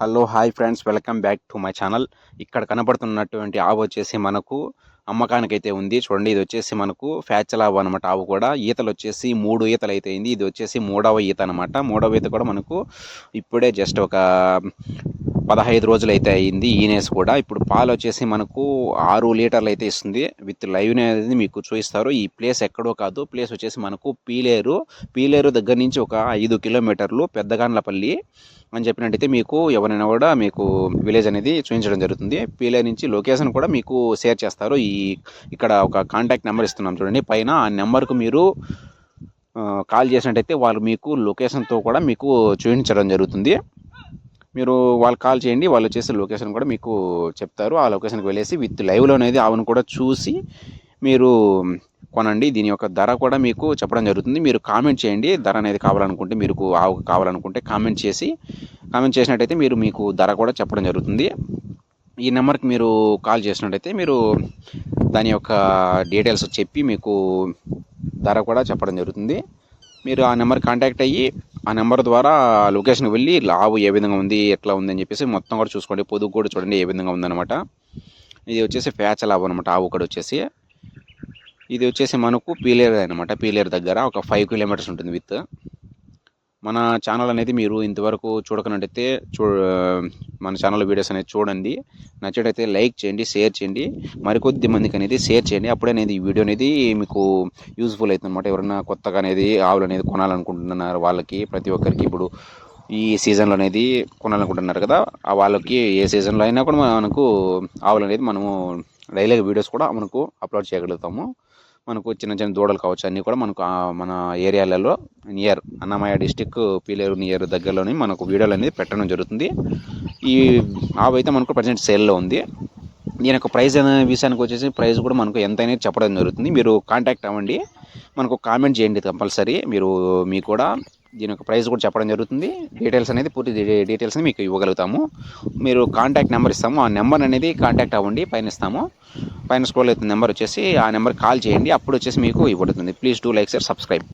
Hello hi friends welcome back to my channel ఇక్కడ కనబడుతున్నటువంటి ఆవు వచ్చేసి మనకు అమ్మకానికి అయితే ఉంది. చూడండి ఇది వచ్చేసి మనకు ఫ్యాచలాబ్ అనమాట ఆవు కూడా ఈతలు వచ్చేసి మూడు ఈతలు అయితే అయింది ఇది వచ్చేసి మూడవ ఈత అనమాట మూడవ ఈత కూడా మనకు ఇప్పుడే జస్ట్ ఒక పదహైదు రోజులు అయితే అయింది ఈనేసి కూడా. ఇప్పుడు పాలు వచ్చేసి మనకు ఆరు లీటర్లు అయితే ఇస్తుంది. విత్ లైవ్ అనేది మీకు చూపిస్తారు. ఈ ప్లేస్ ఎక్కడో కాదు. ప్లేస్ వచ్చేసి మనకు పీలేరు. పీలేరు దగ్గర నుంచి ఒక ఐదు కిలోమీటర్లు పెద్దగాన్లపల్లి అని చెప్పినట్టయితే మీకు ఎవరైనా కూడా మీకు విలేజ్ అనేది చూపించడం జరుగుతుంది. పీలేరు నుంచి లొకేషన్ కూడా మీకు షేర్ చేస్తారు. ఈ ఇక్కడ ఒక కాంటాక్ట్ నెంబర్ ఇస్తున్నాం చూడండి. పైన ఆ నెంబర్కు మీరు కాల్ చేసినట్టయితే వాళ్ళు మీకు లొకేషన్తో కూడా మీకు చూపించడం జరుగుతుంది. మీరు వాళ్ళు కాల్ చేయండి వాళ్ళు వచ్చేసి లొకేషన్ కూడా మీకు చెప్తారు. ఆ లొకేషన్కి వెళ్ళేసి విత్ లైవ్లో అనేది ఆవును కూడా చూసి మీరు కొనండి. దీని యొక్క ధర కూడా మీకు చెప్పడం జరుగుతుంది. మీరు కామెంట్ చేయండి ధర అనేది కావాలనుకుంటే మీరు ఆవు కావాలనుకుంటే కామెంట్ చేసి కామెంట్ చేసినట్టయితే మీరు మీకు ధర కూడా చెప్పడం జరుగుతుంది. ఈ నెంబర్కి మీరు కాల్ చేసినట్టయితే మీరు దాని యొక్క డీటెయిల్స్ చెప్పి మీకు ధర కూడా చెప్పడం జరుగుతుంది. మీరు ఆ నెంబర్ కాంటాక్ట్ అయ్యి ఆ నెంబర్ ద్వారా లొకేషన్కి వెళ్ళి లావు ఏ విధంగా ఉంది ఎట్లా ఉంది అని చెప్పేసి మొత్తం కూడా చూసుకోండి. పొదుగు కూడా చూడండి ఏ విధంగా ఉందన్నమాట. ఇది వచ్చేసి ఫ్యాచ లావు అనమాట ఆవు కూడా వచ్చేసి. ఇది వచ్చేసి మనకు పీలేరు అనమాట పీలేరు దగ్గర ఒక ఫైవ్ కిలోమీటర్స్ ఉంటుంది విత్. మన ఛానల్ అనేది మీరు ఇంతవరకు చూడకనట్టయితే చూ మన ఛానల్ వీడియోస్ అనేది చూడండి. నచ్చేటైతే లైక్ చేయండి షేర్ చేయండి. మరికొద్ది మందికి అనేది షేర్ చేయండి. అప్పుడే అనేది ఈ వీడియో అనేది మీకు యూజ్ఫుల్ అవుతుంది అనమాట ఎవరైనా కొత్తగా అనేది ఆవులు అనేది కొనాలనుకుంటున్నారు వాళ్ళకి ప్రతి ఒక్కరికి ఇప్పుడు ఈ సీజన్లో అనేది కొనాలనుకుంటున్నారు కదా ఆ వాళ్ళకి ఏ సీజన్లో అయినా కూడా మనకు ఆవులు అనేది మనము డైలీగా వీడియోస్ కూడా మనకు అప్లోడ్ చేయగలుగుతాము. మనకు చిన్న చిన్న దూడలు కావచ్చు అన్నీ కూడా మనకు మన ఏరియాలలో near Annamayya district Pileru near దగ్గరలోనే మనకు వీడియోలు అనేది పెట్టడం జరుగుతుంది. ఈ ఆవు అయితే మనకు ప్రజెంట్ సేల్లో ఉంది. దీని యొక్క ప్రైస్ అనే విషయానికి వచ్చేసి ప్రైస్ కూడా మనకు ఎంత అనేది చెప్పడం జరుగుతుంది. మీరు కాంటాక్ట్ అవ్వండి. మనకు కామెంట్ చేయండి కంపల్సరీ మీరు మీకు కూడా దీని యొక్క ప్రైస్ కూడా చెప్పడం జరుగుతుంది. డీటెయిల్స్ అనేది పూర్తి డీటెయిల్స్ని డీటెయిల్స్ అనేది మీకు ఇవ్వగలుగుతాము. మీరు కాంటాక్ట్ నెంబర్ ఇస్తాము. ఆ నెంబర్ అనేది కాంటాక్ట్ అవ్వండి పైన ఇస్తాము పైన స్క్రోల్ అవుతుంది నెంబర్ వచ్చేసి ఆ నెంబర్ కాల్ చేయండి. అప్పుడు వచ్చేసి మీకు ఇవ్వబడుతుంది. Please do like sir subscribe.